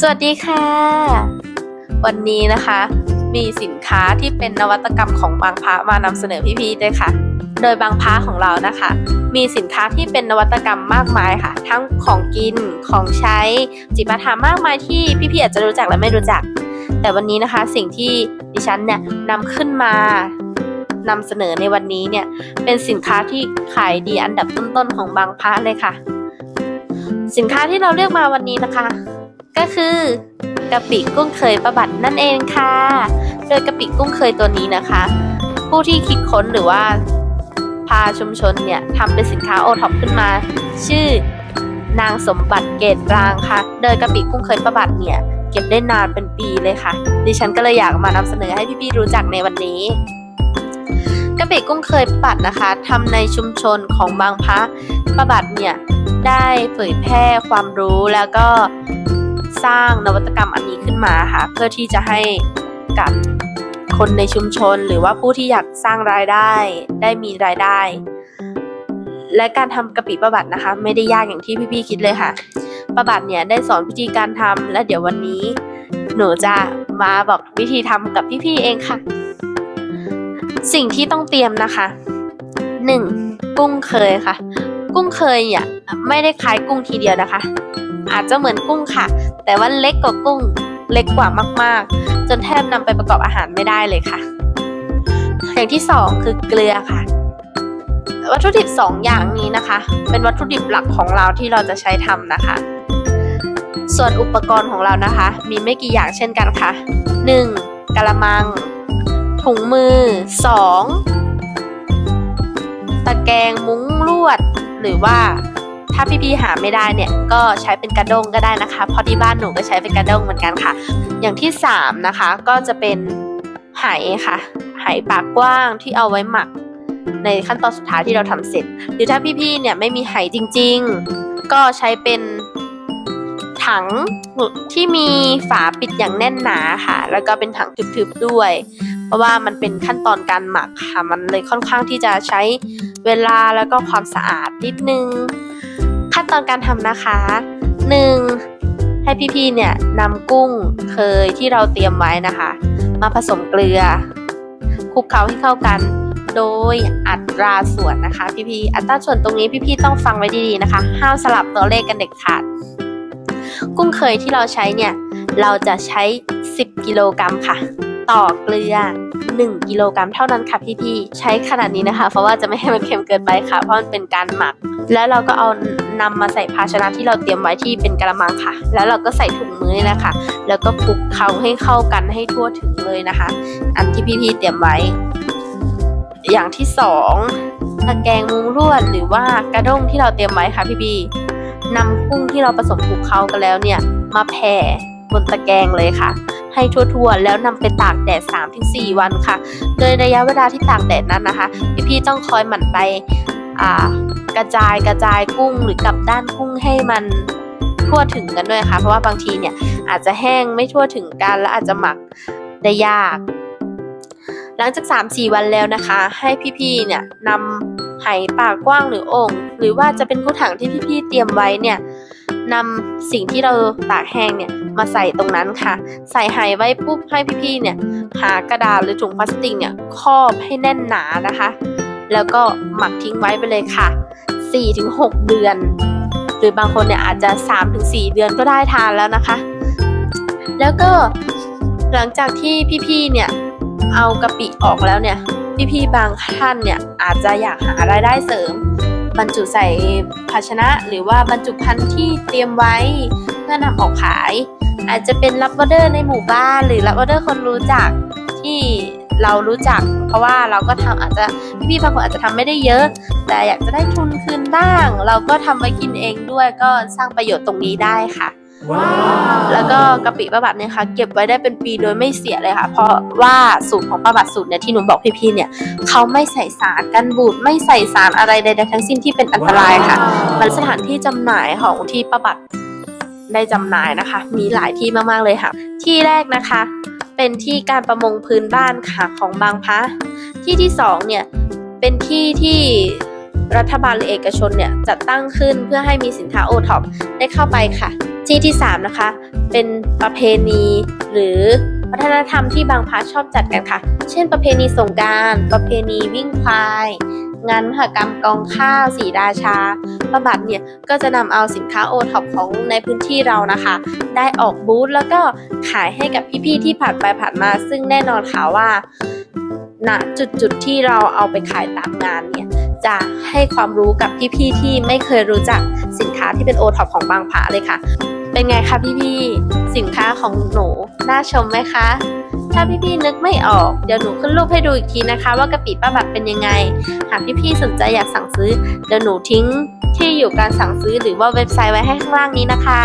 สวัสดีค่ะ วันนี้นะคะ มีสินค้าที่เป็นนวัตกรรมของบางพระมานำเสนอพี่ๆด้วยค่ะ โดยบางพระของเรานะคะ มีสินค้าที่เป็นนวัตกรรมมากมายค่ะ ทั้งของกินของใช้จิปาถามากมายที่พี่ๆอาจจะรู้จักและไม่รู้จัก แต่วันนี้นะคะสิ่งที่ดิฉันเนี่ยนำขึ้นมานำเสนอในวันนี้เนี่ยเป็นสินค้าที่ขายดีอันดับต้นๆของบางพระเลยค่ะ สินค้าที่เราเลือกมาวันนี้นะคะ ก็คือกะปิกุ้งเคยประบัตินั่นเองค่ะ โดยกะปิกุ้งเคยตัวนี้นะคะ ผู้ที่คิดค้นหรือว่า พาชุมชนเนี่ยทำเป็นสินค้าโอท็อปขึ้นมา ชื่อนางสมบัติเกตรางค่ะ โดยกะปิกุ้งเคยประบัติเนี่ยเก็บได้นานเป็นปีเลยค่ะ ดิฉันก็เลยอยากมานำเสนอให้พี่ๆรู้จักในวันนี้กะปิกุ้งเคยประบัตินะคะทำในชุมชนของบางพระประบัติเนี่ยได้เผยแพร่ความรู้แล้วก็ สร้างนวัตกรรมอันนี้ขึ้นมาค่ะ เพื่อที่จะให้กับคนในชุมชน หรือว่าผู้ที่อยากสร้างรายได้ได้มีรายได้ และการทำกะปิประบัตินะคะ ไม่ได้ยากอย่างที่พี่ๆคิดเลยค่ะ ประบัติเนี่ยได้สอนวิธีการทำและเดี๋ยววันนี้ หนูจะมาบอกวิธีทำกับพี่ๆเองค่ะ สิ่งที่ต้องเตรียมนะคะ 1. กุ้งเคยค่ะ กุ้งเคยเนี่ยไม่ได้คล้ายกุ้งทีเดียวนะคะ อาจจะเหมือนกุ้งค่ะ แต่ว่าเล็กกว่ากุ้งเล็กกว่ามากๆ จนแทบนำไปประกอบอาหารไม่ได้เลยค่ะ อย่างที่สองคือเกลือค่ะ วัตถุดิบสองอย่างนี้นะคะ เป็นวัตถุดิบหลักของเราที่เราจะใช้ทำนะคะ ส่วนอุปกรณ์ของเรานะคะ มีไม่กี่อย่างเช่นกันค่ะ 1. กะละมัง ถุงมือ 2. ตะแกรงมุ้งลวด หรือว่า ถ้าพี่ๆหาไม่ได้เนี่ยก็ใช้เป็นกระด้งก็ได้นะคะเพราะที่บ้านหนูก็ใช้เป็นกระด้งเหมือนกันค่ะ อย่างที่สามนะคะก็จะเป็นไหค่ะไหปากกว้างที่เอาไว้หมัก ในขั้นตอนสุดท้ายที่เราทำเสร็จ หรือถ้าพี่ๆเนี่ยไม่มีไหจริง ๆ ก็ใช้เป็นถังที่มีฝาปิดอย่างแน่นหนาค่ะ แล้วก็เป็นถังทึบๆด้วย เพราะว่ามันเป็นขั้นตอนการหมักค่ะ มันเลยค่อนข้างที่จะใช้เวลาแล้วก็ความสะอาดนิดนึง ขั้นตอนการทำนะคะ 1. ให้พี่ๆเนี่ยนำกุ้งเคยที่เราเตรียมไว้นะคะ มาผสมเกลือคลุกเคล้าให้เข้ากัน โดยอัตราส่วนนะคะ พี่ๆอัตราส่วนตรงนี้พี่ๆต้องฟังไว้ดีๆนะคะ ห้ามสลับตัวเลขกันเด็ดขาด กุ้งเคยที่เราใช้เนี่ยเราจะใช้ 10 กิโลกรัมค่ะ ต่อเกลือ 1 กิโลกรัมเท่านั้นค่ะพี่ๆ ใช้ขนาดนี้นะคะ เพราะว่าจะไม่ให้มันเค็มเกินไปค่ะ เพราะมันเป็นการหมัก แล้วเราก็เอานำมาใส่ภาชนะที่เราเตรียมไว้ที่เป็นกระมังค่ะ แล้วเราก็ใส่ถุงมือนี่นะคะ แล้วก็คลุกเคล้าให้เข้ากันให้ทั่วถึงเลยนะคะ อันที่พี่ๆ เตรียมไว้ อย่างที่สองตะแกรงมุ้งลวดหรือว่ากระด้งที่เราเตรียมไว้ค่ะพี่ๆนำกุ้งที่เราผสมคลุกเคล้ากันแล้วเนี่ย มาแผ่บนตะแกรงเลยค่ะ ให้ทั่วๆ แล้วนำไปตากแดด 3-4 วันค่ะ โดยระยะเวลาที่ตากแดดนั้นนะคะพี่ๆต้องคอยหมั่นไปกระจายกระจายกุ้งหรือกลับด้านกุ้งให้มันทั่วถึงกันด้วยค่ะ เพราะว่าบางทีเนี่ยอาจจะแห้งไม่ทั่วถึงกัน และอาจจะหมักได้ยาก หลังจาก 3-4 วันแล้วนะคะ ให้พี่ๆเนี่ยนำไหปากกว้างหรือโอ่งหรือว่าจะเป็นผู้ถังที่พี่ๆเตรียมไว้เนี่ย นำสิ่งที่เราตากแห้งเนี่ยมาใส่ตรงนั้นค่ะ ใส่ไหไว้ปุ๊บให้พี่ๆเนี่ยหากระดาษหรือถุงพลาสติกเนี่ยครอบให้แน่นหนานะคะ แล้วก็หมักทิ้งไว้ไปเลยค่ะ 4-6 เดือน หรือบางคนเนี่ยอาจจะ 3-4 เดือนก็ได้ทานแล้วนะคะ แล้วก็หลังจากที่พี่ๆเนี่ยเอากะปิออกแล้วเนี่ยพี่ๆบางท่านเนี่ยอาจจะอยากหารายได้เสริม บรรจุใส่ภาชนะ หรือว่าบรรจุภัณฑ์ที่เตรียมไว้เพื่อนำออกขาย อาจจะเป็นรับออเดอร์ในหมู่บ้าน หรือรับออเดอร์คนรู้จักที่เรารู้จัก เพราะว่าเราก็ทำอาจจะพี่บางคนอาจจะทำไม่ได้เยอะ แต่อยากจะได้ทุนคืนบ้าง เราก็ทำไว้กินเองด้วยก็สร้างประโยชน์ตรงนี้ได้ค่ะ แล้วก็กะปิป้าบัตรเนี่ยค่ะเก็บไว้ได้เป็นปีโดยไม่เสียเลยค่ะ เพราะว่าสูตรของป้าบัตรสูตรเนี่ยที่หนูบอกพี่ๆเนี่ยเขาไม่ใส่สารกันบูดไม่ใส่สารอะไรใดๆทั้งสิ้นที่เป็นอันตรายค่ะ มันสถานที่จำหน่ายของที่ป้าบัตรได้จำหน่ายนะคะ มีหลายที่มากๆเลยค่ะ ที่แรกนะคะ เป็นที่การประมงพื้นบ้านค่ะของบางพระที่ที่สองเนี่ยเป็นที่ที่รัฐบาลหรือเอกชนเนี่ยจัดตั้งขึ้นเพื่อให้มีสินค้าโอท็อปได้เข้าไปค่ะ ที่ที่สามนะคะ เป็นประเพณีหรือวัฒนธรรมที่บางพระชอบจัดกันค่ะ เช่น ประเพณีสงกรารประเพณีวิ่งควาย งานมหกรรมกองข้าวสีราชา ประบัติเนี่ยก็จะนำเอาสินค้าโอท็อปของในพื้นที่เรานะคะ ได้ออกบูธแล้วก็ขายให้กับพี่ๆที่ผ่านไปผ่านมา ซึ่งแน่นอนค่ะว่าณจุดจุดๆที่เราเอาไปขายตามงานเนี่ยจะให้ความรู้กับพี่ๆที่ไม่เคยรู้จัก สินค้าที่เป็นโอท็อปของบางผาเลยค่ะ เป็นไงคะพี่พี่สินค้าของหนูน่าชมไหมคะ ถ้าพี่พี่นึกไม่ออกเดี๋ยวหนูขึ้นรูปให้ดูอีกทีนะคะ ว่ากะปิป้าบัดเป็นยังไง หากพี่พี่สนใจอยากสั่งซื้อเดี๋ยวหนูทิ้งที่อยู่การสั่งซื้อหรือว่าเว็บไซต์ไว้ให้ข้างล่างนี้นะคะ